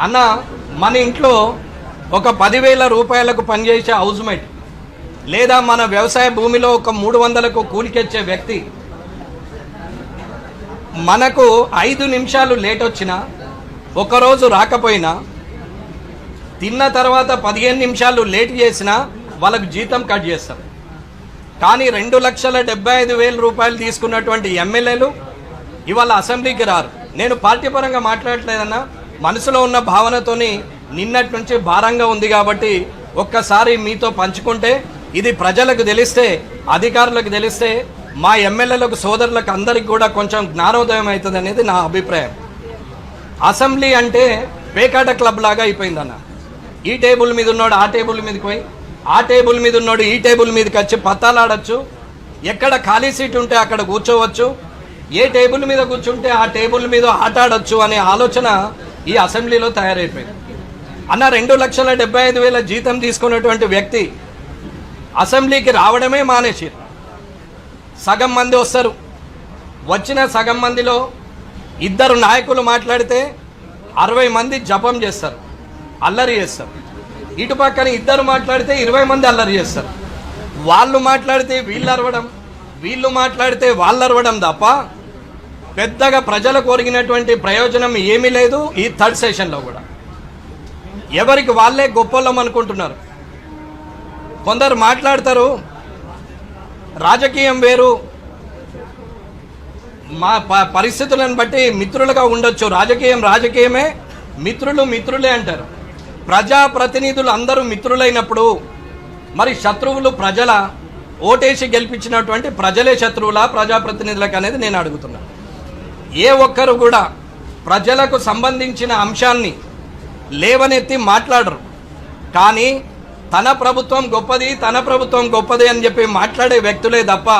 అన్న మన ఇంట్లో ఒక పదివేల రూపాయలకు పనిచేసే హౌస్మేట్ లేదా మన వ్యవసాయ భూమిలో ఒక మూడు వందలకు కూలికెచ్చే వ్యక్తి మనకు ఐదు నిమిషాలు లేట్ వచ్చినా ఒకరోజు రాకపోయినా తిన్న తర్వాత పదిహేను నిమిషాలు లేట్ చేసినా వాళ్ళకు జీతం కట్ చేస్తారు కానీ రెండు లక్షల డెబ్బై ఐదు వేల రూపాయలు తీసుకున్నటువంటి ఎమ్మెల్యేలు ఇవాళ అసెంబ్లీకి రారు. నేను పార్టీ పరంగా మాట్లాడట్లేదన్నా మనసులో ఉన్న భావనతోని నిన్నటి నుంచి భారంగా ఉంది కాబట్టి ఒక్కసారి మీతో పంచుకుంటే ఇది ప్రజలకు తెలిస్తే అధికారులకు తెలిస్తే మా ఎమ్మెల్యేలకు సోదరులకు అందరికి కూడా కొంచెం జ్ఞానోదయం అవుతుంది అనేది నా అభిప్రాయం. అసెంబ్లీ అంటే పేకాట క్లబ్ లాగా అయిపోయిందన్న. ఈ టేబుల్ మీద ఉన్నాడు ఆ టేబుల్ మీదకి పోయి ఆ టేబుల్ మీద ఉన్నాడు ఈ టేబుల్ మీదకి వచ్చి పత్తాలాడచ్చు ఎక్కడ ఖాళీ సీట్ ఉంటే అక్కడ కూర్చోవచ్చు ఏ టేబుల్ మీద కూర్చుంటే ఆ టేబుల్ మీద ఆట ఆడొచ్చు అనే ఆలోచన ఈ అసెంబ్లీలో తయారైపోయింది. అన్న రెండు లక్షల డెబ్బై ఐదు వేల జీతం తీసుకున్నటువంటి వ్యక్తి అసెంబ్లీకి రావడమే మానేసారు సగం మంది వస్తారు. వచ్చిన సగం మందిలో ఇద్దరు నాయకులు మాట్లాడితే అరవై మంది జపం చేస్తారు అల్లరి చేస్తారు. ఇటు పక్కన ఇద్దరు మాట్లాడితే ఇరవై మంది అల్లరి చేస్తారు. వాళ్ళు మాట్లాడితే వీళ్ళు అరవడం వీళ్ళు మాట్లాడితే వాళ్ళు అరవడం తప్ప పెద్దగా ప్రజలకు ఒరిగినటువంటి ప్రయోజనం ఏమీ లేదు ఈ థర్డ్ సెషన్లో కూడా. ఎవరికి వాళ్ళే గొప్పలం అనుకుంటున్నారు. కొందరు మాట్లాడతారు రాజకీయం వేరు మా ప- పరిస్థితులను బట్టి మిత్రులుగా ఉండొచ్చు. రాజకీయం రాజకీయమే మిత్రులు మిత్రులే అంటారు. ప్రజాప్రతినిధులు అందరూ మిత్రులైనప్పుడు మరి శత్రువులు ప్రజల ఓటేసి గెలిపించినటువంటి ప్రజలే శత్రువులా ప్రజాప్రతినిధులకు అనేది నేను అడుగుతున్నాను ఏ ఒక్కరు కూడా ప్రజలకు సంబంధించిన అంశాన్ని లేవనెత్తి మాట్లాడరు. కానీ తన ప్రభుత్వం గొప్పది తన ప్రభుత్వం గొప్పది అని చెప్పి మాట్లాడే వ్యక్తులే తప్ప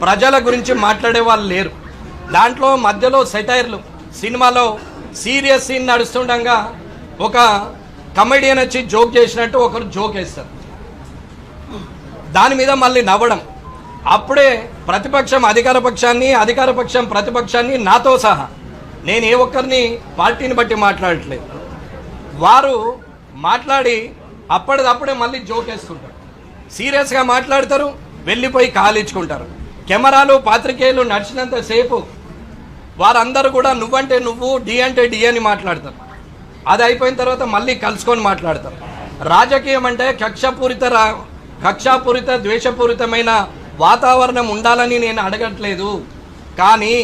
ప్రజల గురించి మాట్లాడే వాళ్ళు లేరు. దాంట్లో మధ్యలో సెటైర్లు సినిమాలో సీరియస్ సీన్ నడుస్తుండగా ఒక కమెడియన్ వచ్చి జోక్ చేసినట్టు ఒకరు జోక్ వేస్తారు. దాని మీద మళ్ళీ నవ్వడం. అప్పుడే ప్రతిపక్షం అధికార పక్షాన్ని అధికార పక్షం ప్రతిపక్షాన్ని నాతో సహా. నేను ఏ ఒక్కరిని పార్టీని బట్టి మాట్లాడట్లేదు. వారు మాట్లాడి అప్పటిదప్పుడే మళ్ళీ జోకేస్తుంటారు సీరియస్గా మాట్లాడతారు వెళ్ళిపోయి కాలిచ్చుకుంటారు. కెమెరాలు పాత్రికేయులు నడిచినంతసేపు వారందరూ కూడా నువ్వంటే నువ్వు డి అంటే డి అని మాట్లాడతారు. అది అయిపోయిన తర్వాత మళ్ళీ కలుసుకొని మాట్లాడతారు. రాజకీయం అంటే కక్షపూరిత రా కక్షాపూరిత ద్వేషపూరితమైన వాతావరణం ఉండాలని నేను అడగట్లేదు. కానీ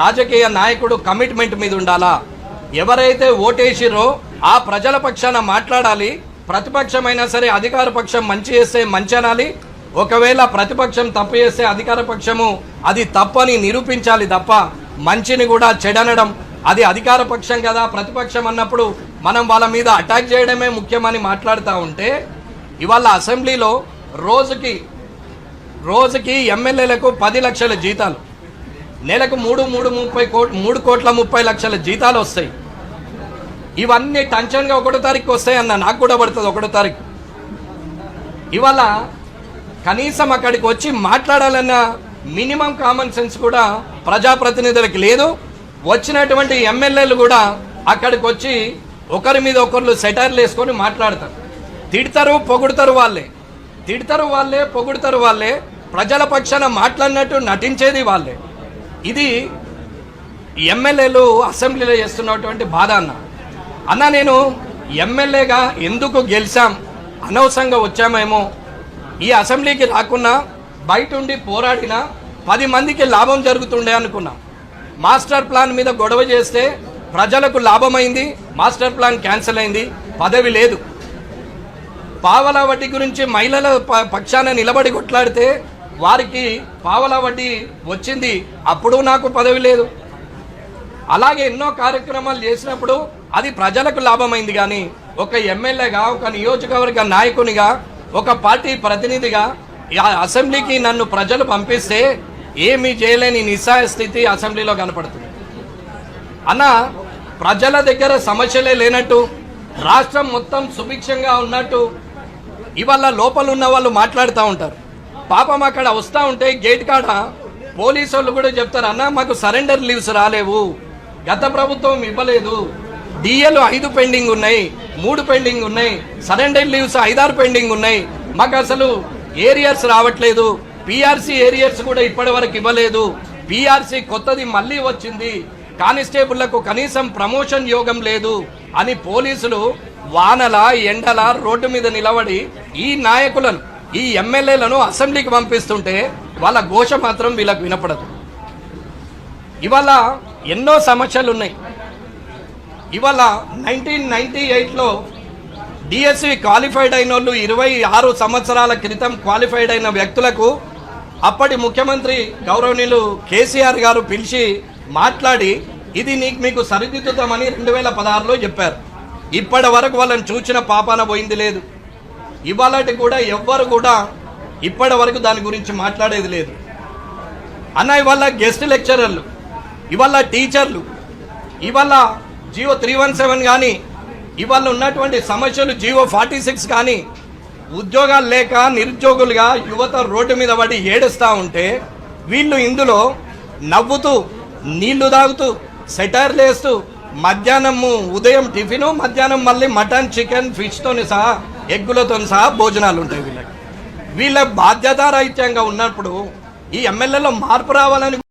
రాజకీయ నాయకుడు కమిట్మెంట్ మీద ఉండాలా? ఎవరైతే ఓటేసిరో ఆ ప్రజల పక్షాన మాట్లాడాలి. ప్రతిపక్షమైనా సరే అధికార పక్షం మంచి చేస్తే మంచి అనాలి. ఒకవేళ ప్రతిపక్షం తప్పు చేస్తే అధికార పక్షము అది తప్పని నిరూపించాలి తప్ప మంచిని కూడా చెడనడం అది అధికార పక్షం కదా. ప్రతిపక్షం అన్నప్పుడు మనం వాళ్ళ మీద అటాక్ చేయడమే ముఖ్యమని మాట్లాడుతూ ఉంటే ఇవాళ అసెంబ్లీలో రోజుకి రోజుకి ఎమ్మెల్యేలకు పది లక్షల జీతాలు. నెలకు మూడు మూడు ముప్పై కోట్ మూడు కోట్ల ముప్పై లక్షల జీతాలు వస్తాయి. ఇవన్నీ టెన్షన్గా ఒకటో తారీఖు వస్తాయన్న నాకు కూడా పడుతుంది ఒకటో తారీఖు. ఇవాళ కనీసం అక్కడికి వచ్చి మాట్లాడాలన్న మినిమం కామన్ సెన్స్ కూడా ప్రజాప్రతినిధులకి లేదు. వచ్చినటువంటి ఎమ్మెల్యేలు కూడా అక్కడికి వచ్చి ఒకరి మీద ఒకరు సెటైర్లు వేసుకొని మాట్లాడతారు. తిడతారు పొగుడతారు వాళ్ళే. తిడతారు వాళ్ళే పొగుడతారు వాళ్ళే. ప్రజల పక్షాన మాట్లాడినట్టు నటించేది వాళ్ళే. ఇది ఎమ్మెల్యేలు అసెంబ్లీలో చేస్తున్నటువంటి బాధ అన్న. అన్న నేను ఎమ్మెల్యేగా ఎందుకు గెలిచాం? అనవసరంగా వచ్చామేమో. ఈ అసెంబ్లీకి రాకున్నా బయట ఉండి పోరాడినా పది మందికి లాభం జరుగుతుండే అనుకున్నాం. మాస్టర్ ప్లాన్ మీద గొడవ చేస్తే ప్రజలకు లాభమైంది మాస్టర్ ప్లాన్ క్యాన్సిల్ అయింది పదవి లేదు. పావలా వడ్డీ గురించి మహిళల ప- పక్షాన నిలబడి కొట్లాడితే వారికి పావల వడ్డీ వచ్చింది అప్పుడు నాకు పదవి లేదు. అలాగే ఎన్నో కార్యక్రమాలు చేసినప్పుడు అది ప్రజలకు లాభమైంది కానీ ఒక ఎమ్మెల్యేగా ఒక నియోజకవర్గ నాయకునిగా ఒక పార్టీ ప్రతినిధిగా ఆ అసెంబ్లీకి నన్ను ప్రజలు పంపిస్తే ఏమీ చేయలేని నిస్సాయ స్థితి అసెంబ్లీలో కనపడుతుంది. అన్న ప్రజల దగ్గర సమస్యలే లేనట్టు రాష్ట్రం మొత్తం సుభిక్షంగా ఉన్నట్టు ఇవాళ లోపలున్న వాళ్ళు మాట్లాడుతూ ఉంటారు. పాపం అక్కడ వస్తూ ఉంటే గేట్ కాడ పోలీసు వాళ్ళు కూడా చెప్తారు అన్న మాకు సరెండర్ లీవ్స్ రాలేవు. గత ప్రభుత్వం ఇవ్వలేదు. డిఎలు ఐదు పెండింగ్ ఉన్నాయి మూడు పెండింగ్ ఉన్నాయి సరెండర్ లీవ్స్ ఐదారు పెండింగ్ ఉన్నాయి. మాకు అసలు ఏరియర్స్ రావట్లేదు. పిఆర్సీ ఏరియర్స్ కూడా ఇప్పటి వరకు ఇవ్వలేదు. పిఆర్సీ కొత్తది మళ్ళీ వచ్చింది. కానిస్టేబుళ్ళకు కనీసం ప్రమోషన్ యోగం లేదు అని పోలీసులు వానల ఎండల రోడ్డు మీద నిలబడి ఈ నాయకులను ఈ ఎమ్మెల్యేలను అసెంబ్లీకి పంపిస్తుంటే వాళ్ళ ఘోష మాత్రం వీళ్ళకు వినపడదు. ఇవాళ ఎన్నో సమస్యలు ఉన్నాయి ఇవాళ నైన్టీన్ నైన్టీ ఎయిట్లో డిఎస్సి క్వాలిఫైడ్ అయిన వాళ్ళు ఇరవై ఆరు సంవత్సరాల క్రితం క్వాలిఫైడ్ అయిన వ్యక్తులకు అప్పటి ముఖ్యమంత్రి గౌరవనీయులు కేసీఆర్ గారు పిలిచి మాట్లాడి ఇది నీకు మీకు సరిదిద్దుతామని రెండు వేల పదహారులో చెప్పారు. ఇప్పటి వరకు వాళ్ళని చూచిన పాపాన పోయింది లేదు. ఇవాళటి కూడా ఎవ్వరు కూడా ఇప్పటి వరకు దాని గురించి మాట్లాడేది లేదు. అన్న ఇవాళ గెస్ట్ లెక్చరర్లు ఇవాళ టీచర్లు ఇవాళ జియో త్రీ వన్ సెవెన్ కానీ ఇవాళ ఉన్నటువంటి సమస్యలు జియో ఫార్టీ సిక్స్ కానీ ఉద్యోగాలు లేక నిరుద్యోగులుగా యువత రోడ్డు మీద పడి ఏడుస్తూ ఉంటే వీళ్ళు ఇందులో నవ్వుతూ నీళ్ళు తాగుతూ సెటైర్లు వేస్తూ మధ్యాహ్నము ఉదయం టిఫిను మధ్యాహ్నం మళ్ళీ మటన్ చికెన్ ఫిష్తోని సహా ఎగ్గులతో సహా భోజనాలు ఉంటాయి వీళ్ళకి. వీళ్ళ బాధ్యతారాహిత్యంగా ఉన్నప్పుడు ఈ ఎమ్మెల్యేలో మార్పు రావాలని